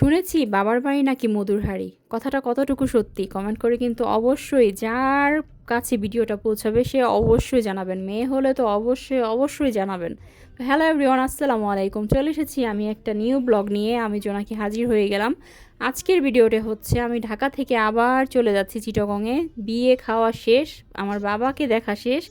শুনেছি বাবার বাড়ি নাকি মধুর হাড়ি কথাটা কতটুকু সত্যি? কমেন্ট করে কিন্তু অবশ্যই যার কাছে ভিডিওটা পৌঁছাবে সে অবশ্যই জানাবেন। মেয়ে হলে তো অবশ্যই অবশ্যই জানাবেন। হ্যালো এভরিওয়ান আসসালামু আলাইকুম। চলে এসেছি আমি একটা নিউ ব্লগ নিয়ে। আমি জোনাকি হাজির হয়ে গেলাম। আজকের ভিডিওটা হচ্ছে আমি ঢাকা থেকে আবার চলে যাচ্ছি চিটগংয়ে। বিয়ে খাওয়া শেষ, আমার বাবাকে দেখা শেষ।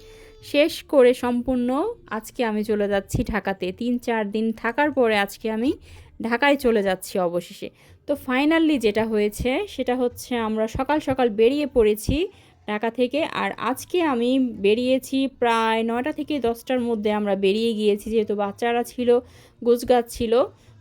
শেষ করে সম্পূর্ণ আজকে আমি চলে যাচ্ছি ঢাকাতে। তিন চার দিন থাকার পরে আজকে আমি ঢাকায় চলে যাচ্ছি অবশেষে। তো ফাইনালি যেটা হয়েছে, সেটা হচ্ছে আমরা সকাল সকাল বেরিয়ে পড়েছি ঢাকা থেকে, আর আজকে আমি বেরিয়েছি প্রায় নয়টা থেকে দশটার মধ্যে আমরা বেরিয়ে গিয়েছি, যেহেতু বাচ্চারা ছিল, গোছগাছ ছিল।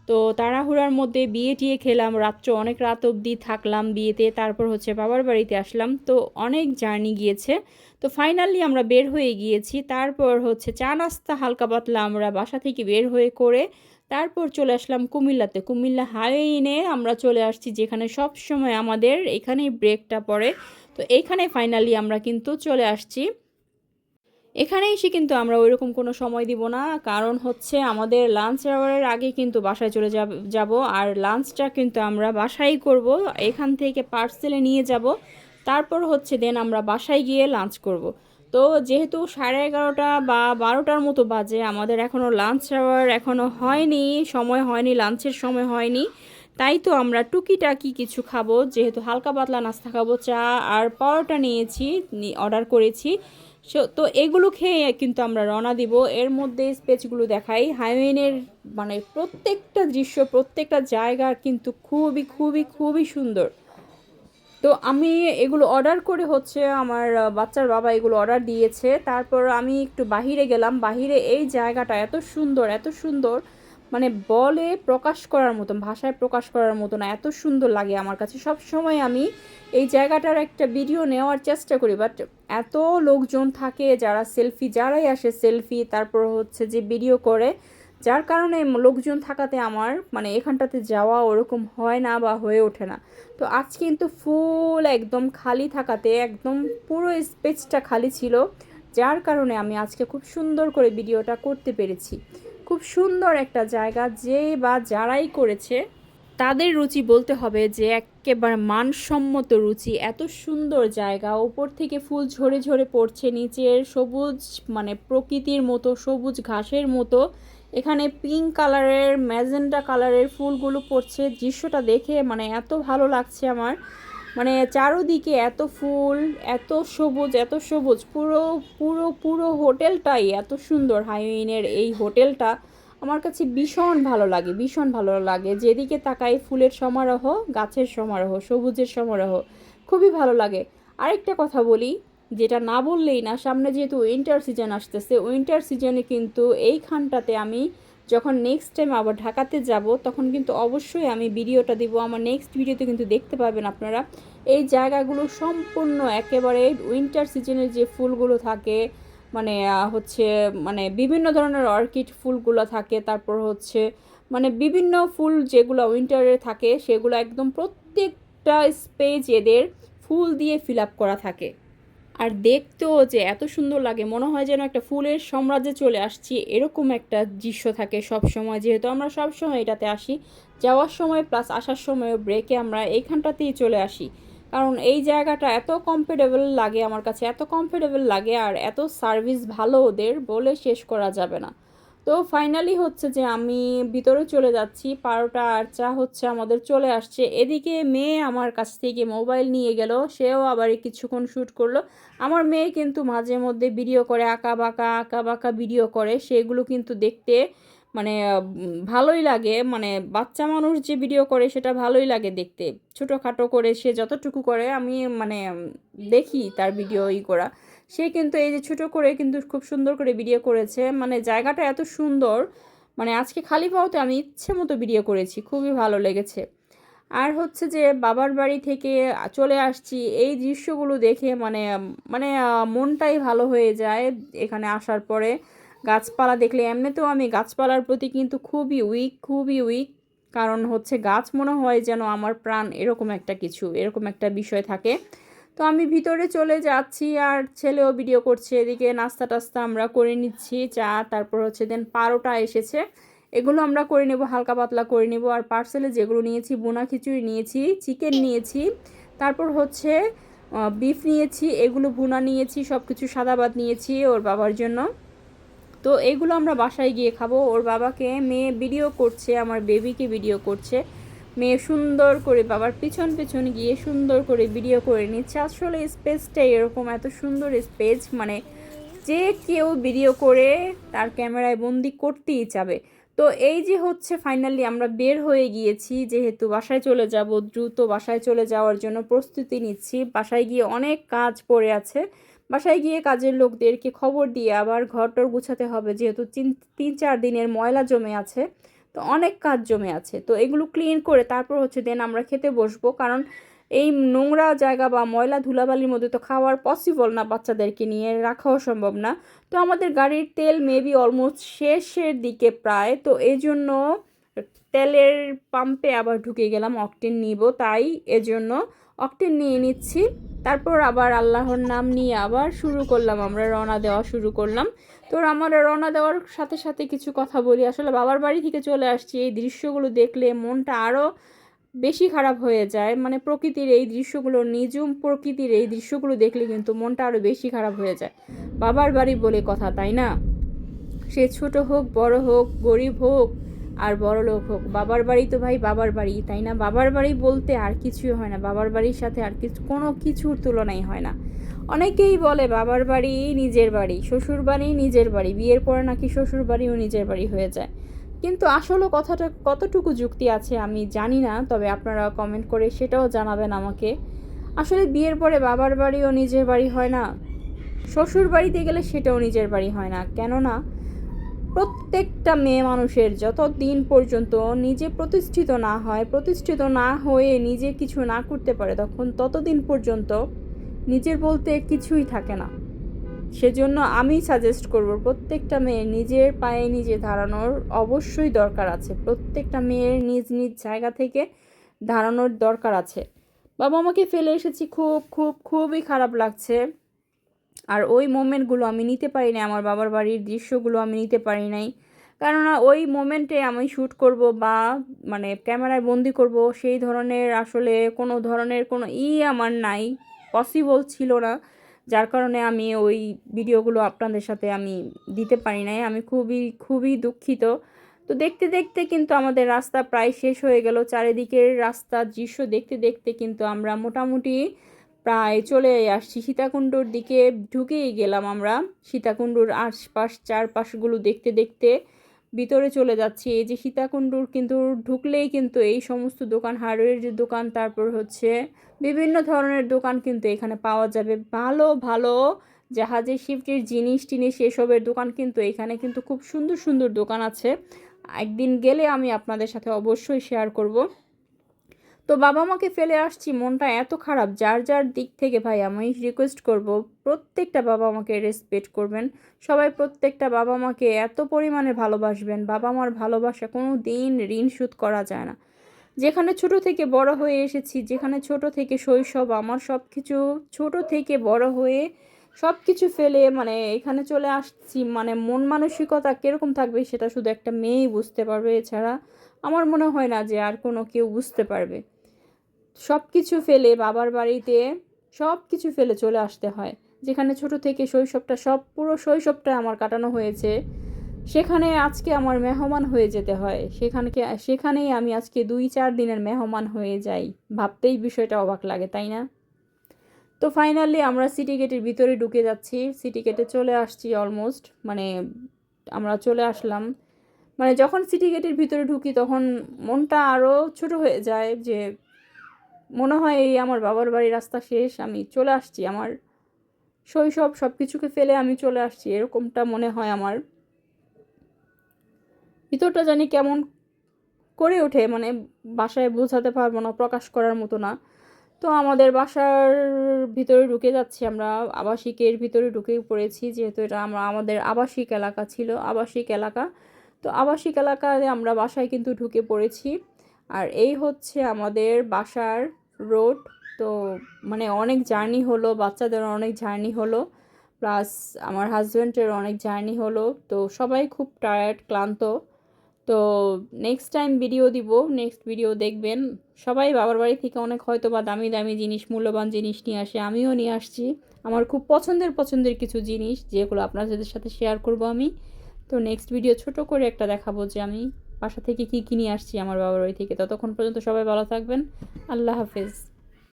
তো তাড়াহুড়ার মধ্যে বিয়ে টিয়ে খেলাম, রাত্র অনেক রাত অবধি থাকলাম বিয়েতে, তারপর হচ্ছে বাবার বাড়িতে আসলাম। তো অনেক জার্নি গিয়েছে। তো ফাইনালি আমরা বের হয়ে গিয়েছি, তারপর হচ্ছে চা নাস্তা হালকা পাতলা আমরা বাসা থেকে বের হয়ে করে তারপর চলে আসলাম কুমিল্লাতে। কুমিল্লা হাইওয়ে আমরা চলে আসছি যেখানে সব সময় আমাদের এখানেই ব্রেকটা পড়ে। তো এইখানে ফাইনালি আমরা কিন্তু চলে আসছি। এখানে এসে কিন্তু আমরা ওইরকম কোনো সময় দিব না, কারণ হচ্ছে আমাদের লাঞ্চ আওয়ারের আগে কিন্তু বাসায় চলে যাব আর লাঞ্চটা কিন্তু আমরা বাসায় করব, এখান থেকে পার্সেলে নিয়ে যাব। তারপর হচ্ছে দেন আমরা বাসায় গিয়ে লাঞ্চ করব। তো যেহেতু সাড়ে এগারোটা বা বারোটার মতো বাজে, আমাদের এখনও লাঞ্চ আওয়ার এখনও হয়নি, সময় হয়নি লাঞ্চের সময় হয়নি, তাই তো আমরা টুকিটাকি কিছু খাব, যেহেতু হালকা পাতলা নাস্তা খাব, চা আর পরোটা নিয়েছি অর্ডার করেছি। তো এগুলো খেয়ে কিন্তু আমরা রওনা দিব। এর মধ্যে স্পেচগুলো দেখাই। হাইওয়েনের মানে প্রত্যেকটা দৃশ্য, প্রত্যেকটা জায়গা কিন্তু খুবই খুবই খুবই সুন্দর। তো আমি এগুলো অর্ডার করে হচ্ছে আমার বাচ্চার বাবা এগুলো অর্ডার দিয়েছে। তারপর আমি একটু বাহিরে গেলাম। বাহিরে এই জায়গাটা এত সুন্দর এত সুন্দর মানে বলে প্রকাশ করার মতন, ভাষায় প্রকাশ করার মতো না এত সুন্দর লাগে আমার কাছে। সব সময় আমি এই জায়গাটার একটা ভিডিও নেওয়ার চেষ্টা করি বাট এত লোকজন থাকে যারা সেলফি যারাই আসে সেলফি তারপর হচ্ছে যে ভিডিও করে যার কারণে লোকজন থাকাতে আমার মানে এখানটাতে যাওয়া ওরকম হয় না বা হয়ে ওঠে না। তো আজ কিন্তু ফুল একদম খালি থাকাতে, একদম পুরো স্পেসটা খালি ছিল, যার কারণে আমি আজকে খুব সুন্দর করে ভিডিওটা করতে পেরেছি। খুব সুন্দর একটা জায়গা যে বা যারাই করেছে, তাদের রুচি বলতে হবে যে একেবারে মানসম্মত রুচি। এত সুন্দর জায়গা, ওপর থেকে ফুল ঝরে ঝরে পড়ছে, নিচের সবুজ মানে প্রকৃতির মতো, সবুজ ঘাসের মতো। এখানে পিঙ্ক কালারের ম্যাজেন্টা কালারের ফুলগুলো পড়ছে। দৃশ্যটা দেখে মানে এত ভালো লাগছে আমার। মানে চারোদিকে এত ফুল, এত সবুজ এত সবুজ। পুরো পুরো পুরো হোটেলটাই এত সুন্দর হাইওয়েনের এই হোটেলটা। আমার কাছে ভীষণ ভালো লাগে, ভীষণ ভালো লাগে। যেদিকে তাকাই ফুলের সমারোহ, গাছের সমারোহ, সবুজের সমারোহ, খুবই ভালো লাগে। আরেকটা কথা বলি যেটা না বললেই না, সামনে যেহেতু উইন্টার সিজন আসতেছে উইন্টার সিজনে কিন্তু এইখানটাতে আমি যখন নেক্সট টাইম আবার ঢাকাতে যাব, তখন কিন্তু অবশ্যই আমি ভিডিওটা দিব। আমার নেক্সট ভিডিওতে কিন্তু দেখতে পাবেন আপনারা। এই জায়গাগুলো সম্পূর্ণ একেবারে উইন্টার সিজনের যে ফুলগুলো থাকে মানে হচ্ছে মানে বিভিন্ন ধরনের অর্কিড ফুলগুলো থাকে, তারপর হচ্ছে মানে বিভিন্ন ফুল যেগুলো উইন্টারে থাকে, সেগুলো একদম প্রত্যেকটা স্পেজ এদের ফুল দিয়ে ফিল আপ করা থাকে। আর দেখতেও যে এত সুন্দর লাগে, মনে হয় যেন একটা ফুলের সাম্রাজ্যে চলে আসছি, এরকম একটা দৃশ্য থাকে সব সময় যেহেতু আমরা সব সময় এটাতে আসি, যাওয়ার সময় প্লাস আসার সময় ব্রেকে আমরা এইখানটাতেই চলে আসি। কারণ এই জায়গাটা এত কমফোর্টেবল লাগে আমার কাছে, এত কমফোর্টেবল লাগে আর এত সার্ভিস ভালো ওদের বলে শেষ করা যাবে না। তো ফাইনালি হচ্ছে যে আমি ভিতরে চলে যাচ্ছি, পারোটা আর চা হচ্ছে আমাদের চলে আসছে। এদিকে মেয়ে আমার কাছ থেকে মোবাইল নিয়ে গেল, সেও আবার কিছুক্ষণ শ্যুট করল। আমার মেয়ে কিন্তু মাঝে মধ্যে ভিডিও করে, আঁকা বাঁকা আঁকা বাঁকা ভিডিও করে, সেগুলো কিন্তু দেখতে মানে ভালোই লাগে। মানে বাচ্চা মানুষ যে ভিডিও করে, সেটা ভালোই লাগে দেখতে। ছোটোখাটো করে সে যতটুকু করে, আমি মানে দেখি তার ভিডিও ই করা। সে কিন্তু এই যে ছোটো করে কিন্তু খুব সুন্দর করে ভিডিও করেছে। মানে জায়গাটা এত সুন্দর মানে আজকে খালি পাওয়াতে আমি ইচ্ছে মতো ভিডিও করেছি, খুবই ভালো লেগেছে। আর হচ্ছে যে বাবার বাড়ি থেকে চলে আসছি, এই দৃশ্যগুলো দেখে মানে মানে মনটাই ভালো হয়ে যায় এখানে আসার পরে। গাছপালা দেখলে এমনিতেও আমি গাছপালার প্রতি কিন্তু খুবই উইক খুবই উইক কারণ হচ্ছে গাছ মনে হয় যেন আমার প্রাণ, এরকম একটা কিছু, এরকম একটা বিষয় থাকে। তো আমি ভিতরে চলে যাচ্ছি আর ছেলেও ভিডিও করছে। এদিকে নাস্তা টাস্তা আমরা করে নিচ্ছি, চা, তারপর হচ্ছে দেন পারোটা এসেছে। এগুলো আমরা করে নেব, হালকা পাতলা করে নেব। আর পার্সেলে যেগুলো নিয়েছি বোনা খিচুড়ি নিয়েছি চিকেন নিয়েছি, তারপর হচ্ছে বিফ নিয়েছি, এগুলো ভুনা নিয়েছি সব কিছু সাদাবাদ নিয়েছি ওর বাবার জন্য। তো এগুলো আমরা বাসায় গিয়ে খাব। ওর বাবাকে, মেয়ে ভিডিও করছে, আমার বেবিকে ভিডিও করছে। মেয়ে সুন্দর করে বাবার পিছন পিছন গিয়ে সুন্দর করে ভিডিও করে নিচ্ছে। আসলে স্পেসটাই এরকম এত সুন্দর স্পেস মানে যে কেউ ভিডিও করে তার ক্যামেরায় বন্দি করতেই চাবে। তো এই যে হচ্ছে ফাইনালি আমরা বের হয়ে গিয়েছি, যেহেতু বাসায় চলে যাব, দ্রুত বাসায় চলে যাওয়ার জন্য প্রস্তুতি নিচ্ছি। বাসায় গিয়ে অনেক কাজ পড়ে আছে। বাসায় গিয়ে কাজের লোকদেরকে খবর দিয়ে আবার ঘরটর গুছাতে হবে, যেহেতু তিন, চার দিনের ময়লা জমে আছে। তো অনেক কাজ জমে আছে। তো এগুলো ক্লিন করে তারপর হচ্ছে দেন আমরা খেতে বসবো। কারণ এই নোংরা জায়গা বা ময়লা ধুলাবালির মধ্যে তো খাওয়ার পসিবল না বাচ্চাদেরকে নিয়ে, রাখাও সম্ভব না। তো আমাদের গাড়ির তেল মেবি অলমোস্ট শেষের দিকে প্রায়। তো এই জন্য তেলের পাম্পে আবার ঢুকে গেলাম অকটেন নিব। তাই এজন্য অকটেন নিয়ে নিচ্ছি। তারপর আবার আল্লাহর নাম নিয়ে আবার শুরু করলাম। আমরা রওনা দেওয়া শুরু করলাম। তো আমার রওনা দেওয়ার সাথে সাথে কিছু কথা বলি। আসলে বাবার বাড়ি থেকে চলে আসছি। এই দৃশ্যগুলো দেখলে মনটা আরও বেশি খারাপ হয়ে যায়। মানে প্রকৃতির এই দৃশ্যগুলো, নিজুম প্রকৃতির এই দৃশ্যগুলো দেখলে কিন্তু মনটা আরও বেশি খারাপ হয়ে যায়। বাবার বাড়ি বলে কথা, তাই না? সে ছোট হোক, বড় হোক, গরিব হোক আর বড় লোক হোক, বাবার বাড়ি তো ভাই বাবার বাড়ি, তাই না? বাবার বাড়ি বলতে আর কিছুই হয় না, বাবার বাড়ির সাথে আর কিছু, কোনো কিছুর তুলনাই হয় না। অনেকেই বলে বাবার বাড়ি নিজের বাড়ি, শ্বশুর বাড়ি নিজের বাড়ি, বিয়ের পরে নাকি শ্বশুর বাড়িও নিজের বাড়ি হয়ে যায়। কিন্তু আসলে কথাটা কতটুকু যুক্তি আছে আমি জানি না, তবে আপনারা কমেন্ট করে সেটাও জানাবেন আমাকে। আসলে বিয়ের পরে বাবার বাড়িও নিজের বাড়ি হয় না, শ্বশুর বাড়িতে গেলে সেটাও নিজের বাড়ি হয় না। কেননা প্রত্যেকটা মেয়ে মানুষের যত দিন পর্যন্ত নিজে প্রতিষ্ঠিত না হয়, প্রতিষ্ঠিত না হয়ে নিজে কিছু না করতে পারে, তখন ততদিন পর্যন্ত নিজের বলতে কিছুই থাকে না। সেজন্য আমি সাজেস্ট করব, প্রত্যেকটা মেয়ের নিজের পায়ে নিজে দাঁড়ানোর অবশ্যই দরকার আছে। প্রত্যেকটা মেয়ের নিজ নিজ জায়গা থেকে দাঁড়ানোর দরকার আছে। বাবা আমাকে ফেলে এসেছি, খুব খুব, খুবই খারাপ লাগছে। আর ওই মোমেন্টগুলো আমি নিতে পারি নাই, আমার বাবার বাড়ির দৃশ্যগুলো আমি নিতে পারি নাই। কেননা ওই মোমেন্টে আমি শ্যুট করব বা মানে ক্যামেরায় বন্দি করব, সেই ধরনের আসলে কোনো ধরনের কোনো ই আমার নাই পসিবল ছিল না। যার কারণে আমি ওই ভিডিওগুলো আপনাদের সাথে আমি দিতে পারি নাই, আমি খুবই খুবই দুঃখিত। তো দেখতে দেখতে কিন্তু আমাদের রাস্তা প্রায় শেষ হয়ে গেল, চারিদিকের রাস্তার দৃশ্য দেখতে দেখতে কিন্তু আমরা মোটামুটি প্রায় চলে আসছি। সীতাকুণ্ডুর দিকে ঢুকেই গেলাম আমরা। সীতাকুণ্ডুর আশপাশ চারপাশগুলো দেখতে দেখতে ভিতরে চলে যাচ্ছি। এই যে সীতাকুণ্ডুর কিন্তু ঢুকলেই কিন্তু এই সমস্ত দোকান হার্ডওয়্যারের দোকান, তারপর হচ্ছে বিভিন্ন ধরনের দোকান কিন্তু এখানে পাওয়া যাবে। ভালো ভালো জাহাজে, শিফটের জিনিস টিনিস এসবের দোকান কিন্তু এখানে কিন্তু খুব সুন্দর সুন্দর দোকান আছে। একদিন গেলে আমি আপনাদের সাথে অবশ্যই শেয়ার করব। তো বাবা মাকে ফেলে আসছি, মনটা এত খারাপ। যার যার দিক থেকে ভাই, আমি রিকোয়েস্ট করব, প্রত্যেকটা বাবা মাকে রেসপেক্ট করবেন। সবাই প্রত্যেকটা বাবা মাকে এত পরিমাণে ভালোবাসবেন। বাবা মার ভালোবাসা কোনো দিন ঋণ শোধ করা যায় না। যেখানে ছোট থেকে বড় হয়ে এসেছি, যেখানে ছোট থেকে শৈশব, আমার সব কিছু ছোট থেকে বড় হয়ে সব কিছু ফেলে মানে এখানে চলে আসছি মানে মন মানসিকতা কীরকম থাকবে সেটা শুধু একটা মেয়েই বুঝতে পারবে। এছাড়া আমার মনে হয় না যে আর কোনো কেউ বুঝতে পারবে। সব কিছু ফেলে বাবার বাড়িতে সব কিছু ফেলে চলে আসতে হয়। যেখানে ছোট থেকে শৈশবটা সব, পুরো শৈশবটা আমার কাটানো হয়েছে। সেখানে আজকে আমার মেহমান হয়ে যেতে হয়। সেখানকে সেখানেই আমি আজকে দুই, চার দিনের মেহমান হয়ে যাই। ভাবতেই বিষয়টা অবাক লাগে, তাই না? তো ফাইনালি আমরা সিটি গেটের ভিতরে ঢুকে যাচ্ছি। সিটি গেটে চলে আসছি অলমোস্ট মানে আমরা চলে আসলাম। মানে যখন সিটি গেটের ভিতরে ঢুকি তখন মনটা আরও ছোট হয়ে যায় যে মনে হয় এই আমার বাবার বাড়ির রাস্তা শেষ, আমি চলে আসছি। আমার শৈশব সব কিছুকে ফেলে আমি চলে আসছি, এরকমটা মনে হয় আমার। ভিতরটা জানি কেমন করে ওঠে মানে বাসায় বোঝাতে পারব না, প্রকাশ করার মতো না। তো আমাদের বাসার ভিতরে ঢুকে যাচ্ছি আমরা, আবাসিকের ভিতরে ঢুকে পড়েছি, যেহেতু এটা আমরা আমাদের আবাসিক এলাকা ছিল, আবাসিক এলাকা। তো আবাসিক এলাকায় আমরা বাসায় কিন্তু ঢুকে পড়েছি। আর এই হচ্ছে আমাদের বাসার রোড। তো মানে অনেক জার্নি হলো, বাচ্চাদের অনেক জার্নি হলো, প্লাস আমার হাজব্যান্ডের অনেক জার্নি হলো। তো সবাই খুব টায়ার্ড, ক্লান্ত। তো নেক্সট টাইম ভিডিও দিব, নেক্সট ভিডিও দেখবেন। সবাই বাবার বাড়ি থেকে অনেক হয়তো বা দামি দামি জিনিস, মূল্যবান জিনিস নিয়ে আসে, আমিও নিয়ে আসছি। আমার খুব পছন্দের পছন্দের কিছু জিনিস, যেগুলো আপনাদের সাথে শেয়ার করব আমি। তো নেক্সট ভিডিও ছোট করে একটা দেখাবো যে আমি বাসা থেকে কি কী নিয়ে আসছি আমার বাবার ওই থেকে? ততক্ষণ পর্যন্ত সবাই ভালো থাকবেন। আল্লাহ হাফেজ।